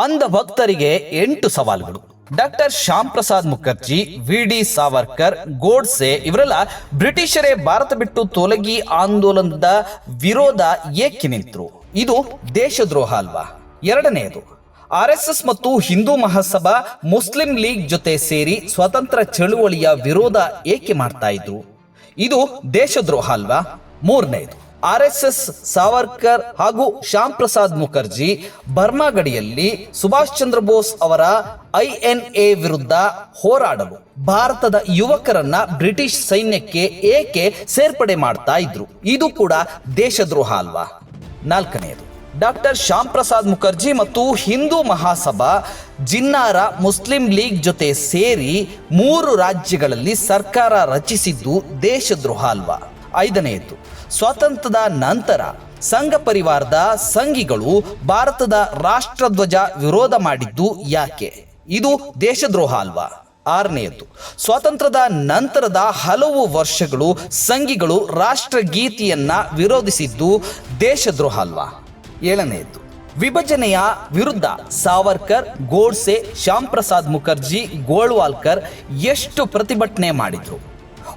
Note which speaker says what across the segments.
Speaker 1: ಅಂಧ ಭಕ್ತರಿಗೆ ಎಂಟು ಸವಾಲುಗಳು. Doctor Shyam Prasad Mukherjee V D Savarkar, Godse ಇವರೆಲ್ಲ ಬ್ರಿಟಿಷರೇ ಭಾರತ ಬಿಟ್ಟು ತೊಲಗಿ ಆಂದೋಲನದ ವಿರೋಧ ಏಕೆ ನಿಂತರು? ಇದು ದೇಶದ್ರೋಹ ಅಲ್ವಾ? ಎರಡನೆಯದು, ಆರ್ ಎಸ್ ಎಸ್ ಮತ್ತು ಹಿಂದೂ ಮಹಾಸಭಾ ಮುಸ್ಲಿಂ ಲೀಗ್ ಜೊತೆ ಸೇರಿ ಸ್ವತಂತ್ರ ಚಳುವಳಿಯ ವಿರೋಧ ಏಕೆ ಮಾಡ್ತಾ ಇದ್ರು? ಇದು ದೇಶದ್ರೋಹ ಅಲ್ವಾ? ಮೂರನೆಯದು ಆರ್ ಎಸ್ ಎಸ್ ಸಾವರ್ಕರ್ ಹಾಗೂ ಶ್ಯಾಮ್ ಪ್ರಸಾದ್ ಮುಖರ್ಜಿ ಬರ್ಮಾ ಗಡಿಯಲ್ಲಿ ಸುಭಾಷ್ ಚಂದ್ರ ಬೋಸ್ ಅವರ ಐ ಎನ್ ಎ ವಿರುದ್ಧ ಹೋರಾಡಲು ಭಾರತದ ಯುವಕರನ್ನ ಬ್ರಿಟಿಷ್ ಸೈನ್ಯಕ್ಕೆ ಏಕೆ ಸೇರ್ಪಡೆ ಮಾಡ್ತಾ ಇದ್ರು? ಇದು ಕೂಡ ದೇಶದ್ರೋಹ ಅಲ್ವಾ? ನಾಲ್ಕನೆಯದು ಡಾಕ್ಟರ್ ಶ್ಯಾಮ್ ಪ್ರಸಾದ್ ಮುಖರ್ಜಿ ಮತ್ತು ಹಿಂದೂ ಮಹಾಸಭಾ ಜಿನ್ನಾರ ಮುಸ್ಲಿಂ ಲೀಗ್ ಜೊತೆ ಸೇರಿ ಮೂರು ರಾಜ್ಯಗಳಲ್ಲಿ ಸರ್ಕಾರ ರಚಿಸಿದ್ದು ದೇಶದ್ರೋಹ ಅಲ್ವಾ? ಐದನೆಯದು, ಸ್ವಾತಂತ್ರ್ಯದ ನಂತರ ಸಂಘ ಪರಿವಾರದ ಸಂಘಿಗಳು ಭಾರತದ ರಾಷ್ಟ್ರಧ್ವಜ ವಿರೋಧ ಮಾಡಿದ್ದು ಯಾಕೆ? ಇದು ದೇಶದ್ರೋಹ ಅಲ್ವಾ? ಆರನೆಯದ್ದು ಸ್ವಾತಂತ್ರ್ಯದ ನಂತರದ ಹಲವು ವರ್ಷಗಳು ಸಂಘಿಗಳು ರಾಷ್ಟ್ರಗೀತೆಯನ್ನ ವಿರೋಧಿಸಿದ್ದು ದೇಶದ್ರೋಹ ಅಲ್ವಾ? ಏಳನೆಯದ್ದು ವಿಭಜನೆಯ ವಿರುದ್ಧ ಸಾವರ್ಕರ್, ಗೋಡ್ಸೆ ಶ್ಯಾಮ್ ಪ್ರಸಾದ್ ಮುಖರ್ಜಿ, ಗೋಳ್ವಾಲ್ಕರ್ ಎಷ್ಟು ಪ್ರತಿಭಟನೆ ಮಾಡಿದ್ರು?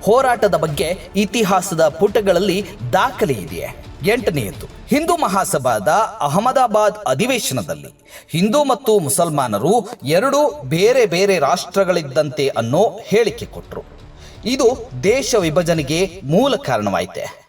Speaker 1: ಹೋರಾಟದ ಬಗ್ಗೆ ಇತಿಹಾಸದ ಪುಟಗಳಲ್ಲಿ ದಾಖಲೆ ಇದೆಯೇ? ಎಂಟನೆಯದು ಹಿಂದೂ ಮಹಾಸಭಾದ ಅಹಮದಾಬಾದ್ ಅಧಿವೇಶನದಲ್ಲಿ ಹಿಂದೂ ಮತ್ತು ಮುಸಲ್ಮಾನರು ಎರಡು ಬೇರೆ ಬೇರೆ ರಾಷ್ಟ್ರಗಳಿದ್ದಂತೆ ಅನ್ನೋ ಹೇಳಿಕೆ ಕೊಟ್ಟರು ಇದು ದೇಶ ವಿಭಜನೆಗೆ ಮೂಲ ಕಾರಣವಾಯಿತೆ.